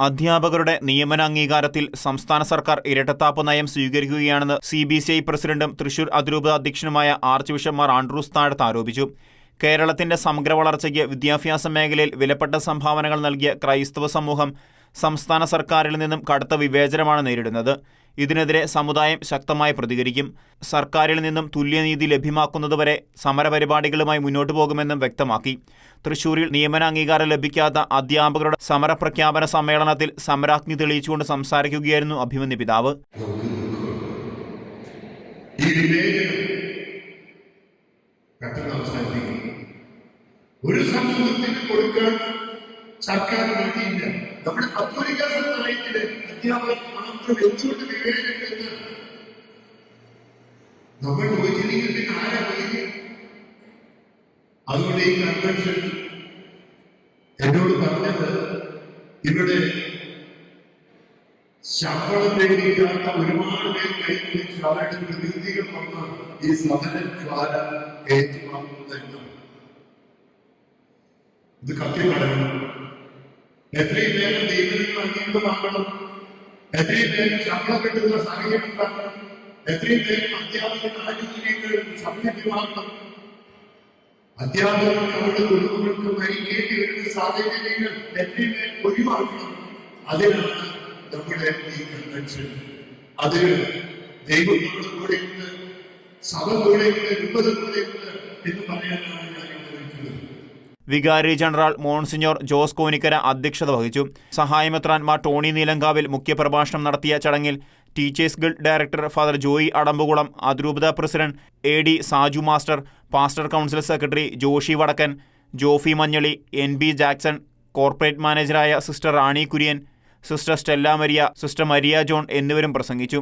അധ്യാപകരുടെ നിയമന അംഗീകാരത്തിൽ സംസ്ഥാന സർക്കാർ ഇരട്ടത്താപ്പ് നയം സ്വീകരിക്കുകയാണെന്ന് സി ബി സി ഐ പ്രസിഡന്റും തൃശൂർ അതിരൂപത അധ്യക്ഷനുമായ ആർച്ച് ബിഷപ്പ് ആൻഡ്രൂസ് താഴത്ത് ആരോപിച്ചു. കേരളത്തിന്റെ സമഗ്ര വളർച്ചയ്ക്ക് വിദ്യാഭ്യാസ മേഖലയിൽ വിലപ്പെട്ട സംഭാവനകൾ നൽകിയ ക്രൈസ്തവ സമൂഹം സംസ്ഥാന സർക്കാരിൽ നിന്നും കടുത്ത വിവേചനമാണ് നേരിടുന്നത്. ഇതിനെതിരെ സമുദായം ശക്തമായി പ്രതികരിക്കും. സർക്കാരിൽ നിന്നും തുല്യനീതി ലഭ്യമാക്കുന്നതുവരെ സമരപരിപാടികളുമായി മുന്നോട്ടു പോകുമെന്നും വ്യക്തമാക്കി. തൃശൂരിൽ നിയമന അംഗീകാരം ലഭിക്കാത്ത അധ്യാപകരുടെ സമരപ്രഖ്യാപന സമ്മേളനത്തിൽ സമരാഗ്നി തെളിയിച്ചുകൊണ്ട് സംസാരിക്കുകയായിരുന്നു അഭിമന്യ പിതാവ്. ഒരു കൊടുക്കാൻ സർക്കാർ നമ്മുടെ അധ്യാപകർ മാത്രം എന്തുകൊണ്ട് വിവേചനം നമ്മൾ ചോദിച്ചില്ലെങ്കിൽ അതുകൊണ്ട് ഈ കൺവെൻഷൻ എന്നോട് പറഞ്ഞത് ഇവിടെ ശമ്പളം ലഭിക്കാത്ത ഒരുപാട് പേർ കൈപിടിച്ച് അവരുടെ പ്രതിനിധികൾ വന്ന് ഈ സമരജ്വാല ഏറ്റുവാങ്ങുന്നതെന്ന് ഇത് കത്തിപ്പടയണം എത്രയും പേരും ദൈവങ്ങൾ അംഗീകൃതമാക്കണം എത്രയും പേരും ശമ്പളം കിട്ടുന്ന സാഹചര്യം ഉണ്ടാക്കണം എത്രയും പേരും അധ്യാപകരുടെ ആനുകൂല്യങ്ങൾ സംരക്ഷിതമാക്കണം അധ്യാപകർക്ക് അവരുടെ കുടുംബങ്ങൾക്ക് മരിക്കേണ്ടി വരുന്ന സാഹചര്യങ്ങൾ എത്രയും പേരും ഒഴിവാക്കണം. അതിനാണ് നമ്മുടെ ഈ കൺവെൻഷൻ. അതിന് ദൈവം നമ്മുടെ കൂടെയുണ്ട്. സഭ കൂടെയുണ്ട് രൂപത കൂടെയുണ്ട് എന്ന് പറയാനാണ് വികാരി ജനറൽ മോൺസിഞ്ഞോർ ജോസ് കോനിക്കര അധ്യക്ഷത വഹിച്ചു. സഹായമെത്രാൻമാർ ടോണി നീലങ്കാവിൽ മുഖ്യപ്രഭാഷണം നടത്തിയ ചടങ്ങിൽ teachers guild director father Joy Adampukulam അതിരൂപത president A D Saju master pastor council secretary Joshi Vadakkan Jofi Manjali N B Jackson corporate മാനേജറായ sister Rani Kurian sister Stella Maria sister Maria John എന്നിവരും പ്രസംഗിച്ചു.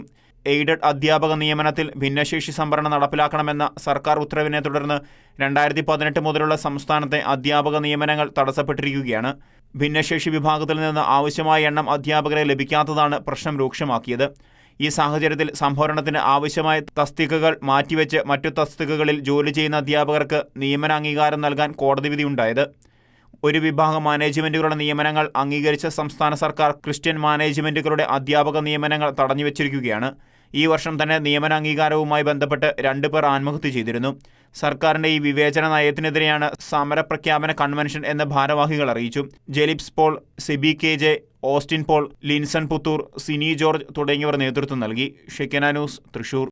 Aided അധ്യാപക നിയമനത്തിൽ ഭിന്നശേഷി സംവരണം നടപ്പിലാക്കണമെന്ന സർക്കാർ ഉത്തരവിനെ തുടർന്ന് രണ്ടായിരത്തി പതിനെട്ട് മുതലുള്ള സംസ്ഥാനത്തെ അധ്യാപക നിയമനങ്ങൾ തടസ്സപ്പെട്ടിരിക്കുകയാണ്. ഭിന്നശേഷി വിഭാഗത്തിൽ നിന്ന് ആവശ്യമായ എണ്ണം അധ്യാപകരെ ലഭിക്കാത്തതാണ് പ്രശ്നം രൂക്ഷമാക്കിയത്. ഈ സാഹചര്യത്തിൽ സംഭരണത്തിന് ആവശ്യമായ തസ്തികകൾ മാറ്റിവെച്ച് മറ്റു തസ്തികകളിൽ ജോലി ചെയ്യുന്ന അധ്യാപകർക്ക് നിയമന അംഗീകാരം നൽകാൻ കോടതി വിധിയുണ്ടായത് ഒരു വിഭാഗം മാനേജ്മെന്റുകളുടെ നിയമനങ്ങൾ അംഗീകരിച്ച സംസ്ഥാന സർക്കാർ ക്രിസ്ത്യൻ മാനേജ്മെന്റുകളുടെ അധ്യാപക നിയമനങ്ങൾ തടഞ്ഞുവച്ചിരിക്കുകയാണ്. ഈ വർഷം തന്നെ നിയമന അംഗീകാരവുമായി ബന്ധപ്പെട്ട് രണ്ടു പേർ ആത്മഹത്യ ചെയ്തിരുന്നു. സർക്കാരിന്റെ ഈ വിവേചന നയത്തിനെതിരെയാണ് സമരപ്രഖ്യാപന കൺവെൻഷൻ എന്ന് ഭാരവാഹികൾ അറിയിച്ചു. Jelips Paul Siby K J Austin Paul Linson Puthur Sini George തുടങ്ങിയവർ നേതൃത്വം നൽകി. Shekinah news Thrissur.